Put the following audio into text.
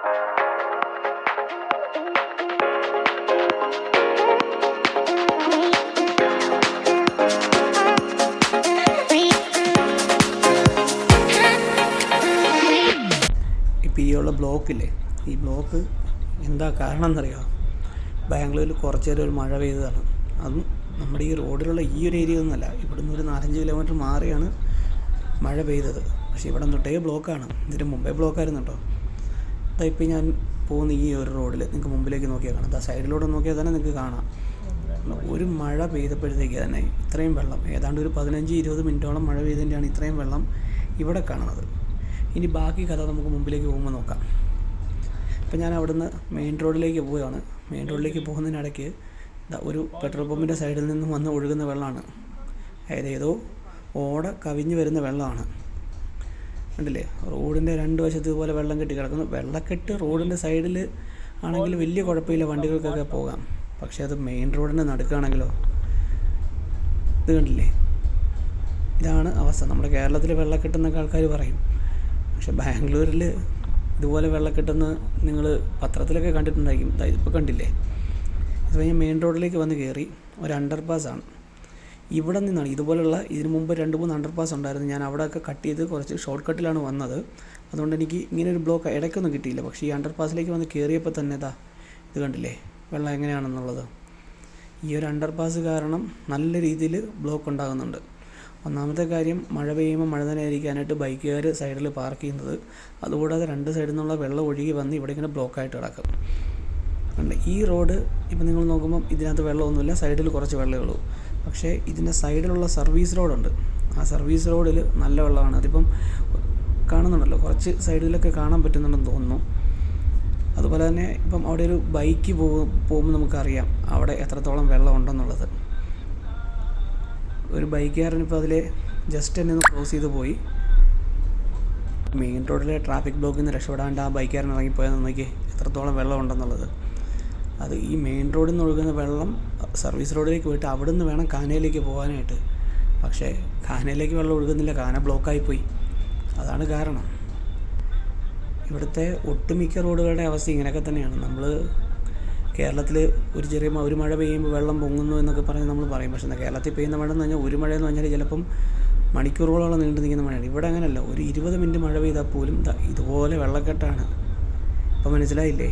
ഇപ്പോൾ ഈ ഉള്ള ബ്ലോക്കില്ലേ ഈ ബ്ലോക്ക് എന്താ കാരണം എന്നറിയാം ബാംഗ്ലൂരിൽ കുറച്ച് നേരം ഒരു മഴ പെയ്തതാണ്. അതും നമ്മുടെ ഈ റോഡിലുള്ള ഈ ഒരു ഏരിയ ഒന്നുമല്ല ഇവിടുന്ന് ഒരു നാലഞ്ച് കിലോമീറ്റർ മാറിയാണ് മഴ പെയ്തത്. പക്ഷേ ഇവിടെ തൊട്ടേ ബ്ലോക്കാണ്. ഇതിന് മുമ്പേ ബ്ലോക്കായിരുന്നു കേട്ടോ ഇപ്പോൾ ഞാൻ പോകുന്ന ഈ ഒരു റോഡിൽ നിങ്ങൾക്ക് മുമ്പിലേക്ക് നോക്കിയാൽ കാണാം. ആ സൈഡിലൂടെ നോക്കിയാൽ തന്നെ നിങ്ങൾക്ക് കാണാം. ഒരു മഴ പെയ്തപ്പോഴത്തേക്ക് തന്നെ ഇത്രയും വെള്ളം ഏതാണ്ട് ഒരു പതിനഞ്ച് ഇരുപത് മിനിറ്റോളം മഴ പെയ്തതിന്റെയാണ് ഇത്രയും വെള്ളം ഇവിടെ കാണുന്നത്. ഇനി ബാക്കി കഥ നമുക്ക് മുമ്പിലേക്ക് പോകുമ്പോൾ നോക്കാം. ഇപ്പം ഞാൻ അവിടുന്ന് മെയിൻ റോഡിലേക്ക് പോവുകയാണ്. മെയിൻ റോഡിലേക്ക് പോകുന്നതിനിടയ്ക്ക് ഒരു പെട്രോൾ പമ്പിന്റെ സൈഡിൽ നിന്നും വന്ന് ഒഴുകുന്ന വെള്ളമാണ്. അതായത് ഏതോ ഓട കവിഞ്ഞ് വരുന്ന വെള്ളമാണ്. കണ്ടില്ലേ? റോഡിന്റെ രണ്ട് വശത്ത് ഇതുപോലെ വെള്ളം കെട്ടി കിടക്കുന്നു. വെള്ളക്കെട്ട് റോഡിന്റെ സൈഡിൽ ആണെങ്കിൽ വലിയ കുഴപ്പമില്ല വണ്ടികൾക്കൊക്കെ പോകാം. പക്ഷേ അത് മെയിൻ റോഡിന്റെ നടുക്കാണെങ്കിലോ? ഇത് കണ്ടില്ലേ? ഇതാണ് അവസ്ഥ. നമ്മുടെ കേരളത്തിൽ വെള്ളക്കെട്ടെന്നൊക്കെ ആൾക്കാർ പറയും. പക്ഷേ ബാംഗ്ലൂരിൽ ഇതുപോലെ വെള്ളക്കെട്ടെന്ന് നിങ്ങൾ പത്രത്തിലൊക്കെ കണ്ടിട്ടുണ്ടായിരിക്കും. ഇപ്പോൾ കണ്ടില്ലേ? അത് കഴിഞ്ഞാൽ മെയിൻ റോഡിലേക്ക് വന്ന് കയറി ഒരു അണ്ടർ പാസ്സാണ് ഇവിടെ നിന്നാണ്. ഇതുപോലുള്ള ഇതിന് മുമ്പ് രണ്ട് മൂന്ന് അണ്ടർ പാസ് ഉണ്ടായിരുന്നു. ഞാൻ അവിടെയൊക്കെ കട്ട് ചെയ്ത് കുറച്ച് ഷോർട്ട് കട്ടിലാണ് വന്നത്. അതുകൊണ്ട് എനിക്ക് ഇങ്ങനെ ഒരു ബ്ലോക്ക് ഇടയ്ക്കൊന്നും കിട്ടിയില്ല. പക്ഷേ ഈ അണ്ടർ പാസിലേക്ക് വന്ന് കയറിയപ്പോൾ തന്നെ ഇതാ ഇത് കണ്ടില്ലേ? വെള്ളം എങ്ങനെയാണെന്നുള്ളത്. ഈ ഒരു അണ്ടർ പാസ് കാരണം നല്ല രീതിയിൽ ബ്ലോക്ക് ഉണ്ടാകുന്നുണ്ട്. ഒന്നാമത്തെ കാര്യം മഴ പെയ്യുമ്പോൾ മഴ നനയായിരിക്കാനായിട്ട് ബൈക്കുകാർ സൈഡിൽ പാർക്ക് ചെയ്യുന്നത്. അതുകൂടാതെ രണ്ട് സൈഡിൽ നിന്നുള്ള വെള്ളം ഒഴുകി വന്ന് ഇവിടെ ഇങ്ങനെ ബ്ലോക്കായിട്ട് കിടക്കും. അതുകൊണ്ട് ഈ റോഡ് ഇപ്പം നിങ്ങൾ നോക്കുമ്പം ഇതിനകത്ത് വെള്ളമൊന്നുമില്ല. സൈഡിൽ കുറച്ച് വെള്ളമേ ഉള്ളൂ. പക്ഷേ ഇതിന്റെ സൈഡിലുള്ള സർവീസ് റോഡുണ്ട്. ആ സർവീസ് റോഡിൽ നല്ല വെള്ളമാണ്. അതിപ്പം കാണുന്നുണ്ടല്ലോ കുറച്ച് സൈഡിലൊക്കെ കാണാൻ പറ്റുന്നുണ്ടെന്ന് തോന്നുന്നു. അതുപോലെ തന്നെ ഇപ്പം അവിടെ ഒരു ബൈക്ക് പോകും പോകുമ്പോൾ നമുക്കറിയാം അവിടെ എത്രത്തോളം വെള്ളം ഉണ്ടെന്നുള്ളത് ഒരു ബൈക്കുകാരൻ ഇപ്പോൾ അതിൽ ജസ്റ്റ് എന്നെ ഒന്ന് ക്രോസ് ചെയ്ത് പോയി. മെയിൻ റോഡിലെ ട്രാഫിക് ബ്ലോക്കിൽ നിന്ന് രക്ഷപ്പെടാണ്ട് ആ ബൈക്കുകാരൻ ഇറങ്ങിപ്പോയാൽ നോക്കി എത്രത്തോളം വെള്ളം ഉണ്ടെന്നുള്ളത് അത് ഈ മെയിൻ റോഡിൽ നിന്ന് ഒഴുകുന്ന വെള്ളം സർവീസ് റോഡിലേക്ക് പോയിട്ട് അവിടെ നിന്ന് വേണം കാനയിലേക്ക് പോകാനായിട്ട്. പക്ഷേ കാനയിലേക്ക് വെള്ളം ഒഴുകുന്നില്ല. കാന ബ്ലോക്കായിപ്പോയി അതാണ് കാരണം. ഇവിടുത്തെ ഒട്ടുമിക്ക റോഡുകളുടെ അവസ്ഥ ഇങ്ങനെയൊക്കെ തന്നെയാണ്. നമ്മൾ കേരളത്തിൽ ഒരു ചെറിയ ഒരു മഴ പെയ്യുമ്പോൾ വെള്ളം പൊങ്ങുന്നു എന്നൊക്കെ പറഞ്ഞ് നമ്മൾ പറയും. പക്ഷേ കേരളത്തിൽ പെയ്യുന്ന മഴ എന്ന് പറഞ്ഞാൽ ഒരു മഴ എന്ന് പറഞ്ഞാൽ ചിലപ്പം മണിക്കൂറുകളോളം നീണ്ടു നിൽക്കുന്ന മഴയാണ്. ഇവിടെ അങ്ങനെയല്ല. ഒരു ഇരുപത് മിനിറ്റ് മഴ പെയ്താൽ പോലും ഇതുപോലെ വെള്ളക്കെട്ടാണ്. ഇപ്പം മനസ്സിലായില്ലേ?